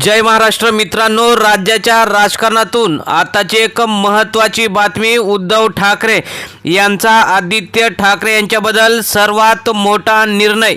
जय महाराष्ट्र मित्रांनो राज्याच्या राजकारणातून आताची एक महत्त्वाची बातमी उद्धव ठाकरे यांचा आदित्य ठाकरे यांच्याबद्दल सर्वात मोठा निर्णय.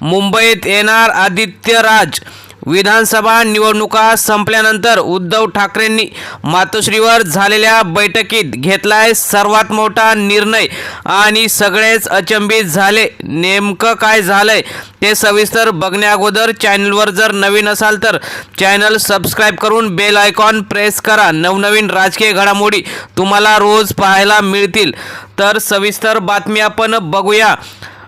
मुंबईत येणार आदित्य राज. विधानसभा निवडणुका संपल्यानंतर उद्धव ठाकरेंनी मातोश्रीवर झालेल्या बैठकीत घेतलाय सर्वात मोठा निर्णय. आणि सगळेच अचंबित झाले. नेमकं काय झालंय ते सविस्तर बघण्याअगोदर चॅनलवर जर नवीन असाल तर चॅनल सबस्क्राईब करून बेल आयकॉन प्रेस करा. नवनवीन राजकीय घडामोडी तुम्हाला रोज पाहायला मिळतील. तर सविस्तर बातमी आपण बघूया.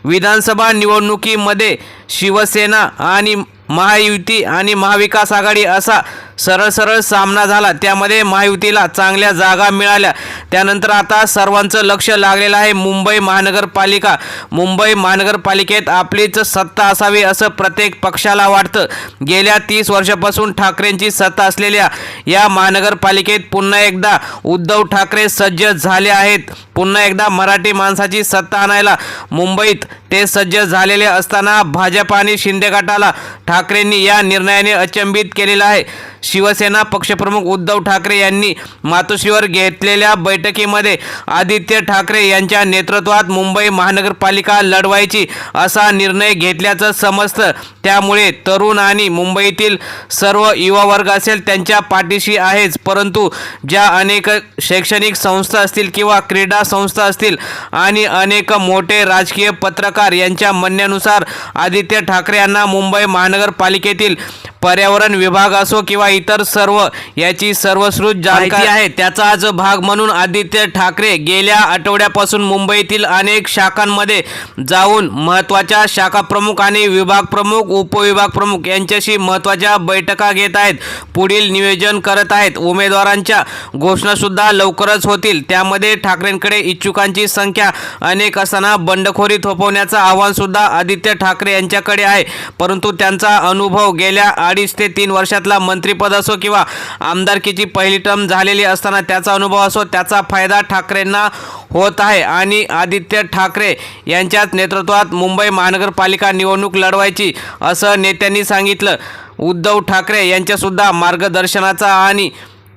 विधानसभा निवडणुकीमध्ये शिवसेना आणि महायुती आणि महाविकास आघाडी असा सरळ सरळ सामना झाला. त्यामध्ये महायुतीला चांगल्या जागा मिळाल्या. त्यानंतर आता सर्वांचं लक्ष लागलेलं आहे मुंबई महानगरपालिका. मुंबई महानगरपालिकेत आपलीच सत्ता असावी असं प्रत्येक पक्षाला वाटतं. गेल्या तीस वर्षापासून ठाकरेंची सत्ता असलेल्या या महानगरपालिकेत पुन्हा एकदा उद्धव ठाकरे सज्ज झाले आहेत. पुन्हा एकदा मराठी माणसाची सत्ता आणायला मुंबईत ते सज्ज झालेले असताना भाजप आणि शिंदे गटाला ठाकरेंनी या निर्णयाने अचंबित केलेलं आहे. शिवसेना पक्षप्रमुख उद्धव ठाकरे यांनी मातोश्रीवर घेतलेल्या बैठकीमध्ये आदित्य ठाकरे यांच्या नेतृत्वात मुंबई महानगरपालिका लढवायची असा निर्णय घेतल्याचं समजतं. त्यामुळे तरुण आणि मुंबईतील सर्व युवा वर्ग असेल त्यांच्या पाठीशी आहेच. परंतु ज्या अनेक शैक्षणिक संस्था असतील किंवा क्रीडा संस्था असतील आणि अनेक मोठे राजकीय पत्रकार यांच्या म्हणण्यानुसार आदित्य ठाकरे यांना मुंबई महानगरपालिकेतील पर्यावरण विभाग असो किंवा इतर सर्व याची सर्वश्रुत जाणकारी आहे. त्याचा आज भाग म्हणून आदित्य ठाकरे गेल्या आठवड्यापासून मुंबईतील अनेक शाखांमध्ये जाऊन महत्त्वाच्या शाखा प्रमुख आणि विभाग प्रमुख उपविभाग प्रमुख यांच्याशी महत्त्वाच्या बैठका घेत आहेत. पुढील नियोजन करत आहेत. उमेदवारांच्या घोषणासुद्धा लवकरच होतील. त्यामध्ये ठाकरेंकडे इच्छुकांची संख्या अनेक असताना बंडखोरी थोपवण्याचं आव्हानसुद्धा आदित्य ठाकरे यांच्याकडे आहे. परंतु त्यांचा अनुभव गेल्या अडीच ते तीन वर्षातला मंत्रिपद असो किंवा आमदारकीची पहिली टर्म झालेली असताना त्याचा अनुभव असो त्याचा फायदा ठाकरेंना होत आहे. आणि आदित्य ठाकरे यांच्याच नेतृत्वात मुंबई महानगरपालिका निवडणूक लढवायची असं नेत्यांनी सांगितलं. उद्धव ठाकरे यांच्यासुद्धा मार्गदर्शनाचा आणि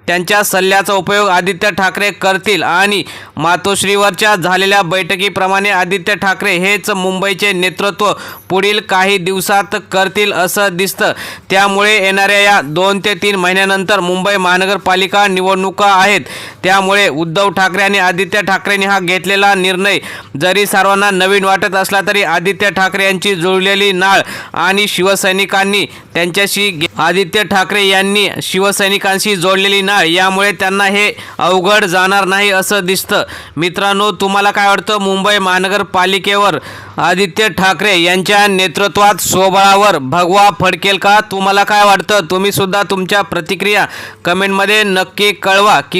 त्यांच्या सल्ल्याचा उपयोग आदित्य ठाकरे करतील आणि मातोश्रीवरच्या झालेल्या बैठकीप्रमाणे आदित्य ठाकरे हेच मुंबईचे नेतृत्व पुढील काही दिवसात करतील असं दिसतं. त्यामुळे येणाऱ्या या दोन ते तीन महिन्यानंतर मुंबई महानगरपालिका निवडणुका आहेत. त्यामुळे उद्धव ठाकरे आणि आदित्य ठाकरेंनी हा घेतलेला निर्णय जरी सर्वांना नवीन वाटत असला तरी आदित्य ठाकरे यांची जुळलेली नाळ आणि शिवसैनिकांनी त्यांच्याशी आदित्य ठाकरे यांनी शिवसैनिकांशी जोडलेली नाळ यामुळे त्यांना हे अवघड जाणार नाही असं दिसतं. मित्रांनो तुम्हाला काय वाटतं? मुंबई महानगरपालिकेवर आदित्य ठाकरे यांच्या नेतृत्वात सोबळावर भगवा फडकेल का? तुम्हाला काय वाटतं? तुम्ही सुद्धा तुमच्या प्रतिक्रिया कमेंटमध्ये नक्की कळवा की